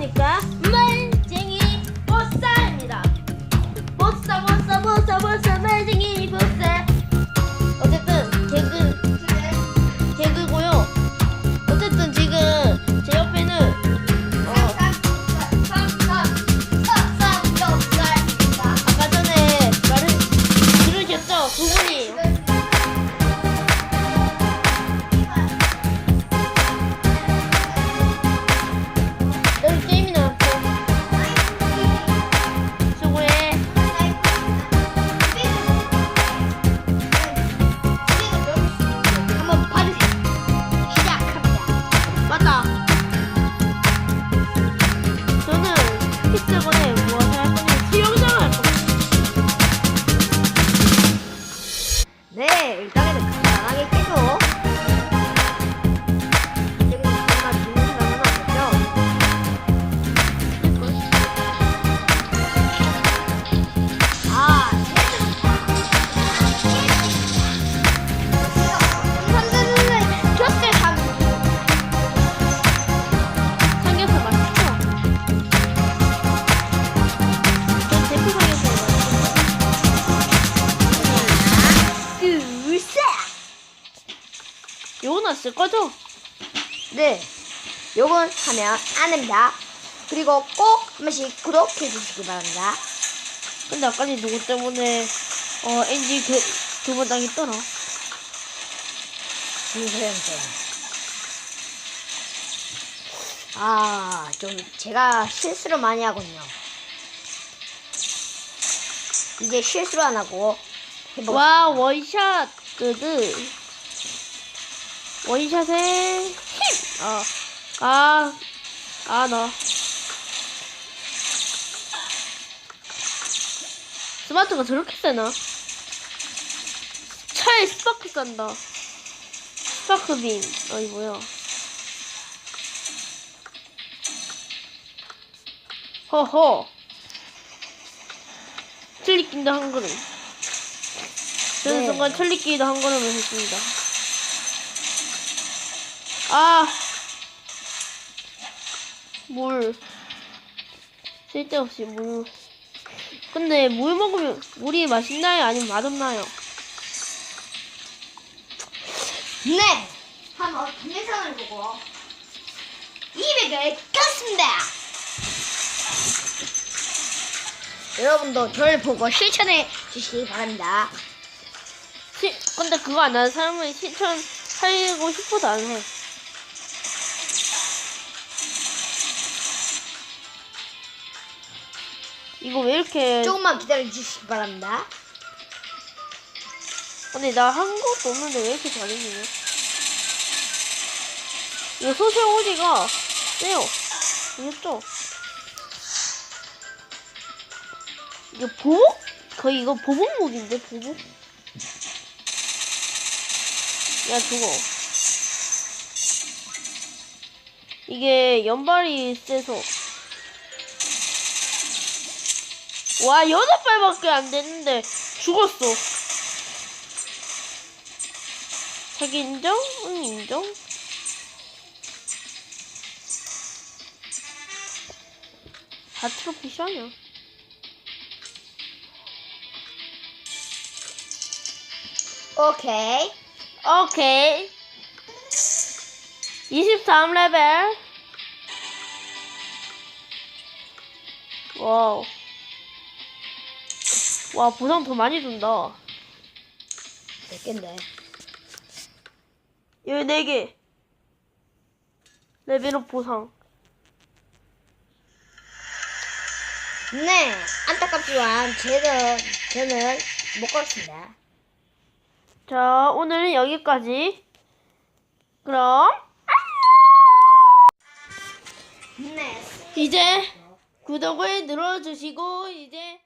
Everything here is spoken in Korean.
안녕하십니까 말쟁이 보쌈입니다. 보쌈 보쌈 보쌈 보쌈 말쟁이 픽스건에 무엇을 할 거냐면 수영장을 할 겁니다 네, 일단은 간단하게 깨고. 났을 거죠? 네, 요건 하면 안 됩니다. 그리고 꼭 한 번씩 구독해 주시기 바랍니다. 근데 아까 니 누구 때문에 어 엔지 그, 두번 당했더라 김소영 쌤. 아, 좀 제가 실수를 많이 하군요. 이제 실수를 안 하고 해보겠습니다. 와 원샷 그드 원샷에 힘! 어. 아, 아, 너. 스마트가 저렇게 세나? 차에 스파크 싼다. 스파크 빔. 어이, 뭐야. 허허. 틀리킨다 한 걸음. 저는 네. 순간 틀리기도 한 걸음을 했습니다. 아! 물. 쓸데없이 물. 근데 물 먹으면 물이 맛있나요? 아니면 맛없나요? 네, 한번 동영상을 보고 200을 껐습니다. 여러분도 저를 보고 실천해 주시기 바랍니다. 시, 근데 그거 안 하는 사람은 실천하고 싶어도 안 해. 이거 왜 이렇게. 조금만 기다려 주시기 바랍니다. 근데 나한 것도 없는데 왜 이렇게 잘해지냐? 이거 소세 오지가 세요. 알겠죠? 이거 보복? 거의 이거 보복목인데, 보복? 야, 죽어. 이게 연발이 세서. 와, 여섯 발밖에 안 됐는데 죽었어. 자기 인정? 응, 인정? 다 트로피 샤냐? 오케이. 오케이. 23레벨. 와우. 와, 보상 더 많이 준다. 몇 개인데? 14개. 레벨업 보상. 네, 안타깝지만 저는 저는 못 걸었습니다. 자, 오늘은 여기까지. 그럼, 네. 이제 구독을 눌러주시고, 이제